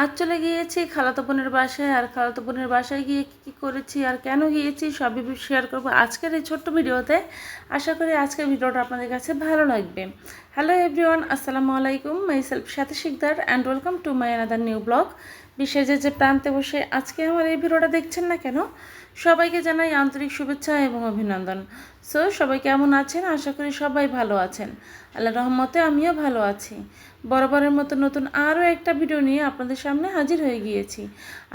আজ চলে গিয়েছি খালাতো বোনের বাসায়, আর খালাতো বোনের বাসায় গিয়ে কী কী করেছি, আর কেন গিয়েছি সবই শেয়ার করব আজকের এই ছোট্ট ভিডিওতে। আশা করি আজকের ভিডিওটা আপনাদের কাছে ভালো লাগবে। হ্যালো এভরিওয়ান আসসালামু আলাইকুম মাই সেলফ সাথে Sikdar and welcome to my another new blog বিশ্বের যে যে প্রান্তে বসে আজকে আমার এই ভিডিওটা দেখছেন না কেন? সবাইকে জানাই আন্তরিক শুভেচ্ছা এবং অভিনন্দন। সো সবাই কেমন আছেন? আশা করি সবাই ভালো আছেন। আল্লাহ রহমতে আমিও ভালো আছি। বরাবরের মতো নতুন আরও একটা ভিডিও নিয়ে আপনাদের সামনে হাজির হয়ে গিয়েছি।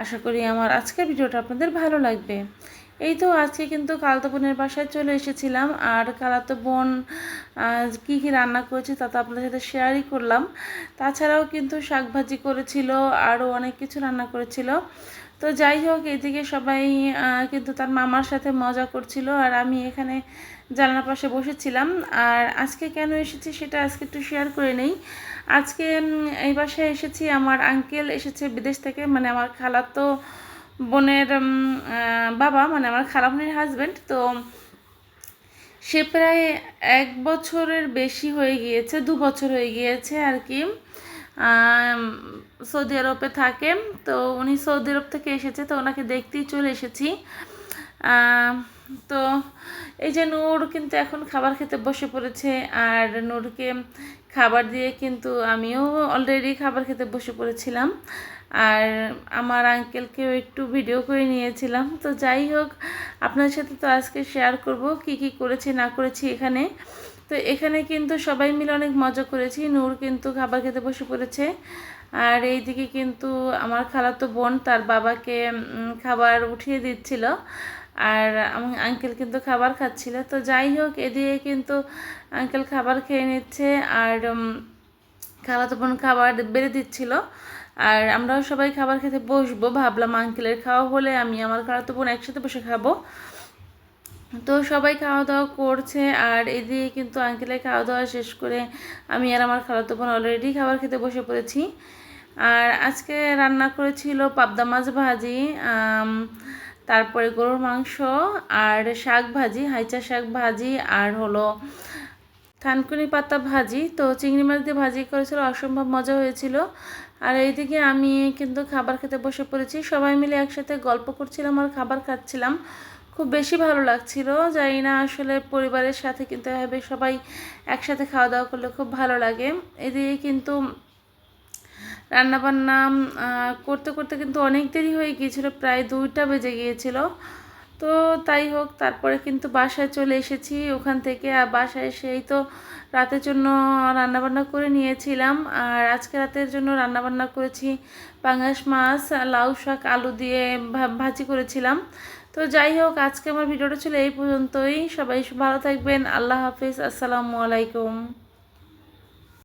আশা করি আমার আজকের ভিডিওটা আপনাদের ভালো লাগবে। এই তো আজকে কিন্তু কালতো বোনের বাসায় চলে এসেছিলাম। আর কালাতো বোন কী কী রান্না করেছে তা তো আপনাদের সাথে শেয়ারই করলাম। তাছাড়াও কিন্তু শাক ভাজি করেছিল, আরও অনেক কিছু রান্না করেছিল। তো যাই হোক, এদিকে সবাই কিন্তু তার মামার সাথে মজা করছিল আর আমি এখানে জানালার পাশে বসেছিলাম। আর আজকে কেন এসেছি সেটা আজকে একটু শেয়ার করে নেই। আজকে এই বাসায় এসেছি, আমার আঙ্কেল এসেছে বিদেশ থেকে মানে আমার খালাতো বোনের বাবা মানে আমার খালামনির হাজব্যান্ড তো সে প্রায় এক বছরের বেশি হয়ে গিয়েছে, দু বছর হয়ে গিয়েছে আর কি। সৌদি আরবে থাকে, তো উনি সৌদি আরব থেকে এসেছে, তো ওনাকে দেখতেই চলে এসেছি। তো এই যে নূর কিন্তু এখন খাবার খেতে বসে পড়েছে, আর নূরকে খাবার দিয়ে কিন্তু আমিও অলরেডি খাবার খেতে বসে পড়েছিলাম। আর আমার আঙ্কেলকেও একটু ভিডিও করে নিয়েছিলাম। তো যাই হোক, আপনার সাথে তো আজকে শেয়ার করব, কি কি করেছি, না করেছি এখানে। তো এখানে কিন্তু সবাই মিলে অনেক মজা করেছি। নূর কিন্তু খাবার খেতে বসে পড়েছে। আর এইদিকে কিন্তু আমার খালাতো বোন তার বাবাকে খাবার উঠিয়ে দিচ্ছিল। আর আঙ্কেল কিন্তু খাবার খাচ্ছিল। তো যাই হোক এদিকে কিন্তু আঙ্কেল খাবার খেয়ে নিচ্ছে আর খালাতো বোন খাবার বেড়ে দিচ্ছিল। আর আমরাও সবাই খাবার খেতে বসবো। ভাবলাম আঙ্কেলের খাওয়া হলে আমি আমার খালাতো বোন একসাথে বসে খাব। তো সবাই খাওয়া দাওয়া করছে আর এদিকে কিন্তু আঙ্কেলের খাওয়া দাওয়া শেষ করে আমি আর আমার খালাতো বোন অলরেডি খাবার খেতে বসে পড়েছি। আর আজকে রান্না করেছিল পাবদা মাছ ভাজি তারপরে গরুর মাংস আর শাক ভাজি, হাইচা শাক ভাজি আর হলো থানকুনি পাতা ভাজি। তো চিংড়ি মাছ দিয়ে ভাজি করেছিল, অসম্ভব মজা হয়েছিল। আর এইদিকে আমি কিন্তু খাবার খেতে বসে পড়েছি। সবাই মিলে একসাথে গল্প করছিলাম আর খাবার খাচ্ছিলাম। খুব বেশি ভালো লাগছিল। জানি না আসলে পরিবারের সাথে কিন্তু এভাবে সবাই একসাথে খাওয়া দাওয়া করলে খুব ভালো লাগে। এদিকে কিন্তু রান্নাবান্না করতে করতে কিন্তু অনেক দেরি হয়ে গিয়েছিল, প্রায় দুইটা বেজে গিয়েছিল। তো তাই হোক, তারপরে কিন্তু বাসায় চলে এসেছি। ওখান থেকে আর বাসায় এসেই তো রাতের জন্য রান্নাবান্না করে নিয়েছিলাম। আর আজকে রাতের জন্য রান্নাবান্না করেছি পাঙ্গাস মাছ, লাউ শাক, আলু দিয়ে ভাজি করেছিলাম। তো যাই হোক, আজকে আমার ভিডিওটা ছিল এই পর্যন্তই। সবাই ভালো থাকবেন। আল্লাহ হাফিজ। আসসালামু আলাইকুম।